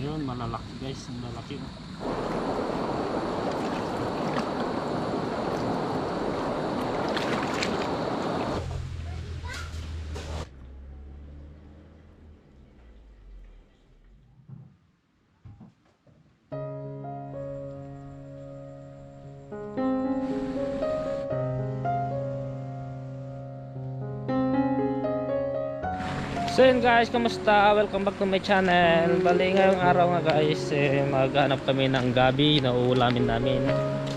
Ayun, malalaki guys. Ang So yun guys, kamusta? Welcome back to my channel. Bali ngayong araw nga guys eh, Maghanap kami ng gabi na uulamin namin.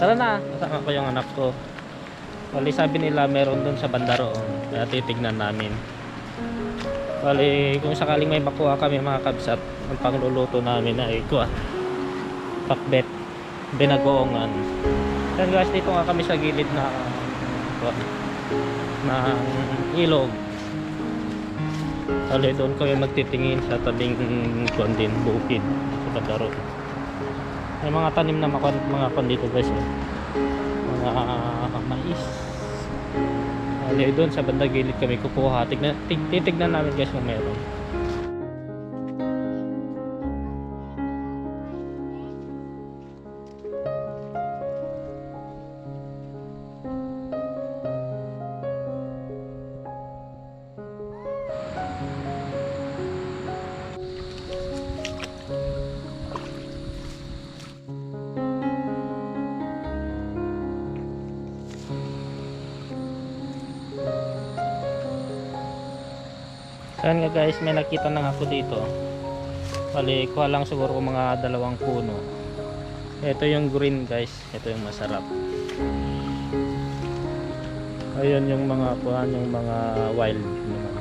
Tara na, kasama ko yung anak ko. Bali sabi nila meron dun sa bandaro Kaya titignan namin. Bali kung sakaling may makuha kami mga kabsat Ang pangluluto namin ay kuha Pakbet Binagoongan. Yan guys, dito nga kami sa gilid na kuha, ng ilog Bali doon kami magtitingin sa tabing kuan din, bukid sa Badaro. May mga tanim na mga, mga kuan dito guys. Eh. Mga mais. Bali doon sa banda gilid kami kukuha. Tignan, tig- titignan namin guys kung meron. Kaya nga guys, may nakita na ako dito. Bali, kuha lang siguro mga dalawang puno. Ito yung green guys. Ito yung masarap. Ayun yung mga kuhan, yung mga wild naman.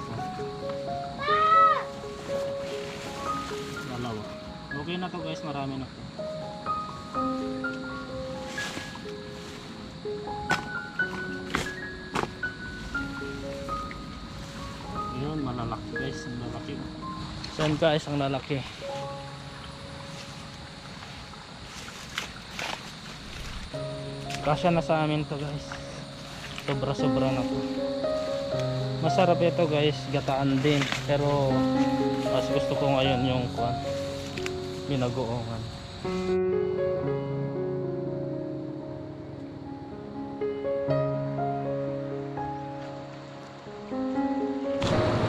Ko. Dalawa. Okay na to guys, marami na to. Yun, malalaki guys, ang lalaki. So guys, ang lalaki. Kasya na sa amin to guys. Sobra sobra na to masarap ito guys. Gataan din. Pero mas gusto ko ngayon yung kuan binagoongan.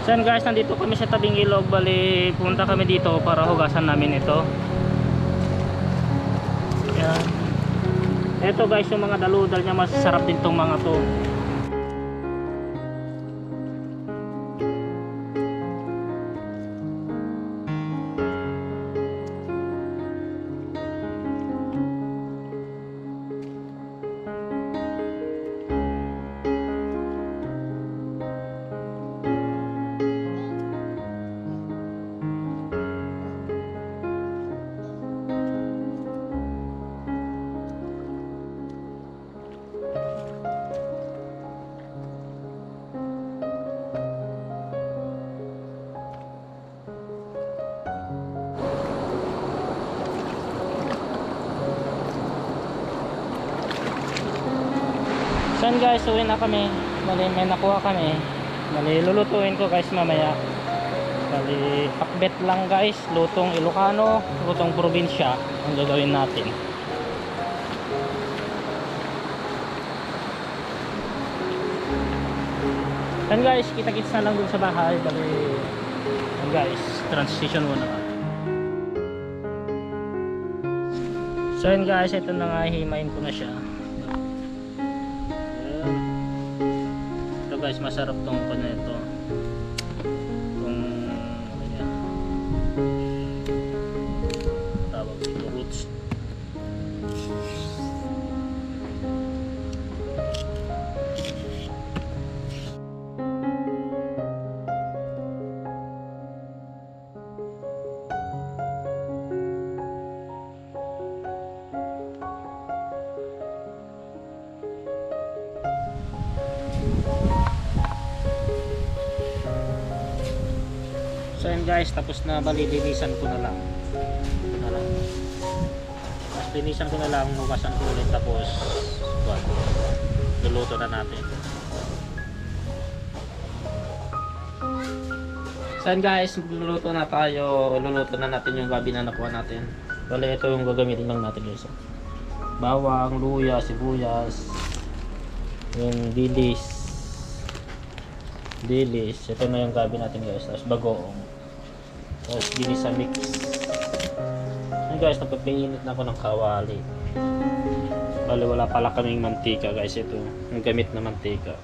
So guys, nandito kami sa tabing ilog. Bali, punta kami dito para hugasan namin ito. Yan. Ito guys, yung mga daludal niya. Masasarap din tong mga to So guys, uwi na kami. Bali, may nakuha kami. Bali, lulutuin ko guys mamaya. Bali, pakbet lang guys. Lutong Ilocano, lutong probinsya ang gagawin natin. Yan guys, kita-kits na lang dun sa bahay. Bali, yan guys, transition muna. So yun guys, ito na nga, himayin ko na siya. Guys, masarap tong kanya guys, tapos na balilinisan ko na lang. Ito na lang. Tapos linisan ko na lang, hugasan ko ulit tapos what, luluto na natin. So guys, luluto na tayo. Luluto na natin yung gabi na nakuha natin. Bale, ito yung gagamitin lang natin guys. Bawang, luya, sibuyas, yung dilis. Dilis. Ito na yung gabi natin guys. Tapos bagoong. Tapos ginisa mix. Yun guys, napagpainit na ako ng kawali. Bale, wala pala kaming mantika guys. Ito, yung gamit na mantika.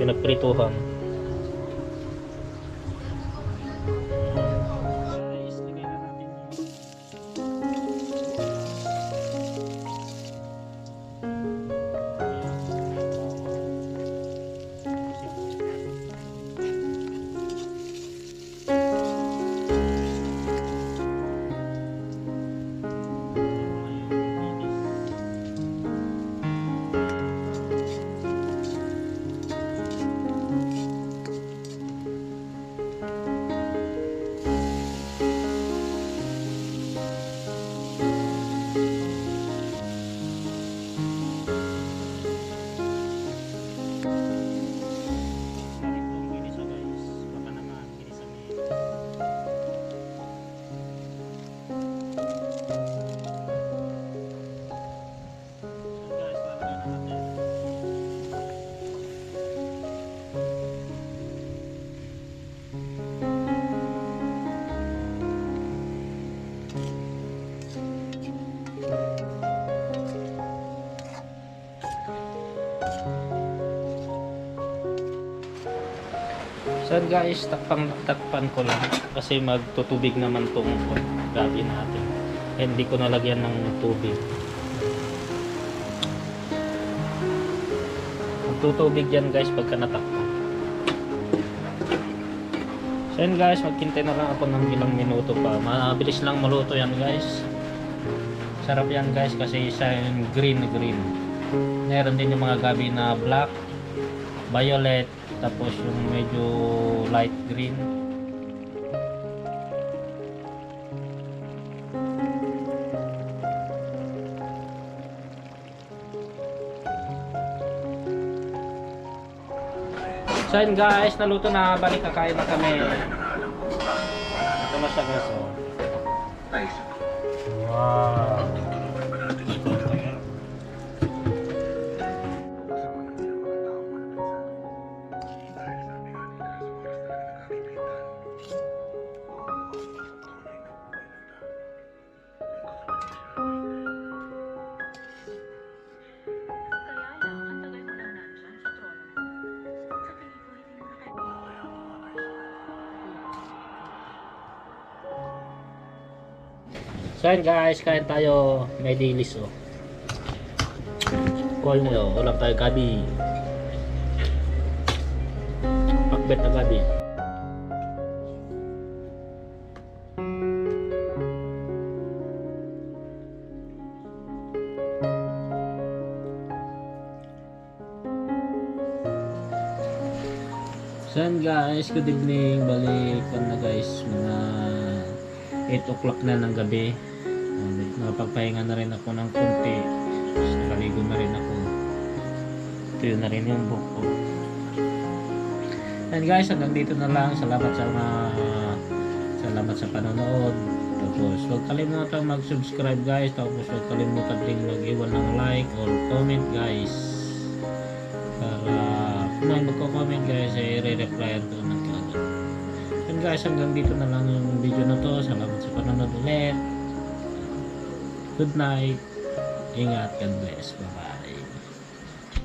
Pinagprituhan. So guys, takpang takpan ko lang kasi magtutubig naman tong gabi natin. Hindi ko nalagyan ng tubig. Magtutubig yan guys pagka natakpan. So guys, magkintay na lang ako ng ilang minuto pa. Mabilis lang maluto yan guys. Sarap yan guys kasi siya yung green green. Meron din yung mga gabi na black, violet, tapos yung medyo light green. So yun guys, naluto na, balik kakain na kami. Ito na siya guys. oh. Wow. So yun guys, kain tayo. May dilis oh. Call mo, ulam tayo gabi. Pakbet na gabi. So yun guys, good evening. Balik na guys, mga 8 o'clock na ng gabi. Nakapagpahinga na rin ako ng konti. Tapos nakaligo na rin ako. Ito yun na rin yung book ko. And guys, hanggang dito na lang. Salamat sa mga salamat sa panonood. Tapos huwag kalimutan mag-subscribe guys. Tapos huwag kalimutan din mag-iwan ng like or comment guys. Para kung may magko-comment guys, ay re-replyan ko ng kagad. And guys, hanggang dito na lang yung video na to. Salamat sa panonood ulit. Good night. Ingat. God bless. Bye-bye.